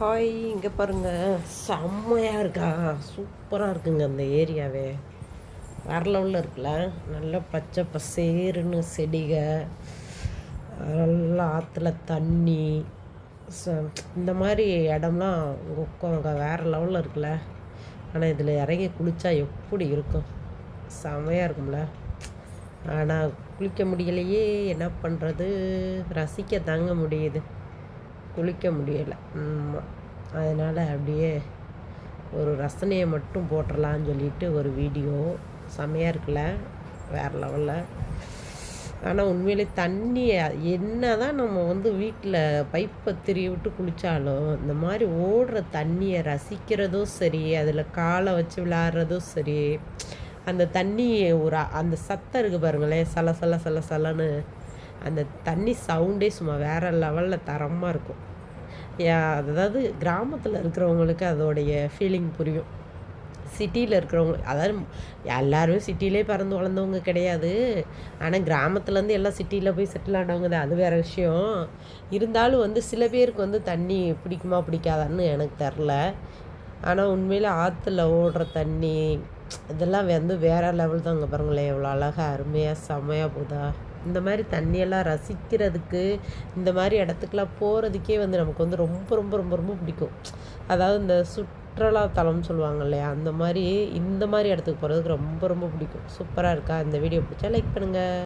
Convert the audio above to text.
Hi இங்கே பாருங்க. செம்மையாக இருக்கா? சூப்பராக இருக்குங்க அந்த ஏரியாவே. வேற லெவலில் இருக்குல்ல? நல்ல பச்சை பசேருன்னு செடிக. நல்லா ஆற்றுல தண்ணி. ச- இந்த மாதிரி இடம்லாம் உட்காங்க வேறு லெவலில் இருக்குல்ல? ஆனால் இதில் இறங்கி குளித்தா எப்படி இருக்கும்? செம்மையாக இருக்கும்ல? ஆனால் குளிக்க முடியலையே. என்ன பண்ணுறது ரசிக்க தாங்க முடியுது. குளிக்க முடியலை. ஆமாம் அதனால் அப்படியே ஒரு ரசனையை மட்டும் போட்டுடலான்னு சொல்லிட்டு ஒரு வீடியோ. செமையாக இருக்குல்ல? வேறு லெவலில். ஆனால் உண்மையிலே தண்ணியை என்ன தான் நம்ம வந்து வீட்டில் பைப்பை திரிய விட்டு குளித்தாலும் இந்த மாதிரி ஓடுற தண்ணியை ரசிக்கிறதும் சரி அதில் காலை வச்சு விளையாடுறதும் சரி அந்த தண்ணி ஒரு அந்த சத்தம் இருக்குது பாருங்களேன் சல சல சல சலன்னு அந்த தண்ணி சவுண்டே சும்மா வேறு லெவலில் தரமாக இருக்கும். அதாவது கிராமத்தில் இருக்கிறவங்களுக்கு அதோடைய ஃபீலிங் புரியும். சிட்டியில் இருக்கிறவங்க அதாவது எல்லாருமே சிட்டிலே பிறந்து வளர்ந்தவங்க கிடையாது. ஆனால் கிராமத்துலேருந்து எல்லாம் சிட்டியில் போய் செட்டில் ஆனவங்க தான் அது வேறு விஷயம். இருந்தாலும் வந்து சில பேருக்கு வந்து தண்ணி பிடிக்குமா பிடிக்காதான்னு எனக்கு தெரில ஆனால் உண்மையில் ஆற்றுல ஓடுற தண்ணி இதெல்லாம் வந்து வேறு லெவல் தான் அங்கே பாருங்களேன். எவ்வளோ அழகாக அருமையாக செம்மையாக போதா. இந்த மாதிரி தண்ணியெல்லாம் ரசிக்கிறதுக்கு இந்த மாதிரி இடத்துக்குலாம் போகிறதுக்கே வந்து நமக்கு வந்து ரொம்ப ரொம்ப ரொம்ப ரொம்ப பிடிக்கும். அதாவது இந்த சுற்றுலாத்தலம்னு சொல்லுவாங்க இல்லையா? அந்த மாதிரி இந்த மாதிரி இடத்துக்கு போகிறதுக்கு ரொம்ப ரொம்ப பிடிக்கும். சூப்பராக இருக்கா? இந்த வீடியோ பிடிச்சா லைக் பண்ணுங்கள்